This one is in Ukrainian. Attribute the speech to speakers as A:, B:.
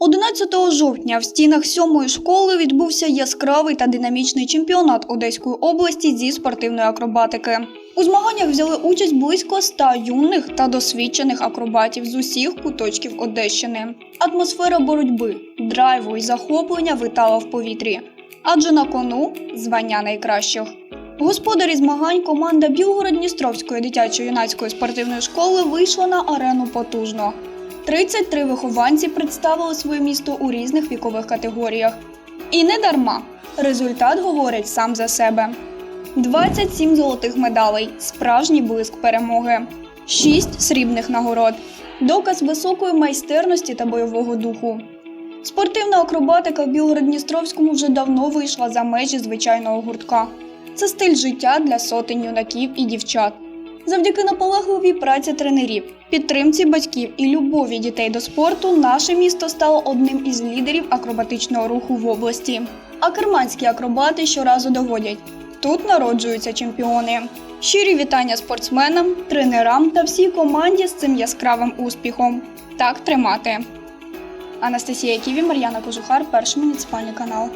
A: 11 жовтня в стінах сьомої школи відбувся яскравий та динамічний чемпіонат Одеської області зі спортивної акробатики. У змаганнях взяли участь близько ста юних та досвідчених акробатів з усіх куточків Одещини. Атмосфера боротьби, драйву і захоплення витала в повітрі, адже на кону звання найкращих. Господарі змагань команда Білгород-Дністровської дитячо-юнацької спортивної школи вийшла на арену потужно. 33 вихованці представили своє місто у різних вікових категоріях. І не дарма. Результат говорить сам за себе: 27 золотих медалей, справжній блиск перемоги, 6 срібних нагород, доказ високої майстерності та бойового духу. Спортивна акробатика в Білгород-Дністровському вже давно вийшла за межі звичайного гуртка. Це стиль життя для сотень юнаків і дівчат. Завдяки наполегливій праці тренерів, підтримці батьків і любові дітей до спорту, наше місто стало одним із лідерів акробатичного руху в області. А керманські акробати щоразу доводять: тут народжуються чемпіони. Щирі вітання спортсменам, тренерам та всій команді з цим яскравим успіхом. Так тримати. Анастасія Ківі, Мар'яна Кожухар, перший муніципальний канал.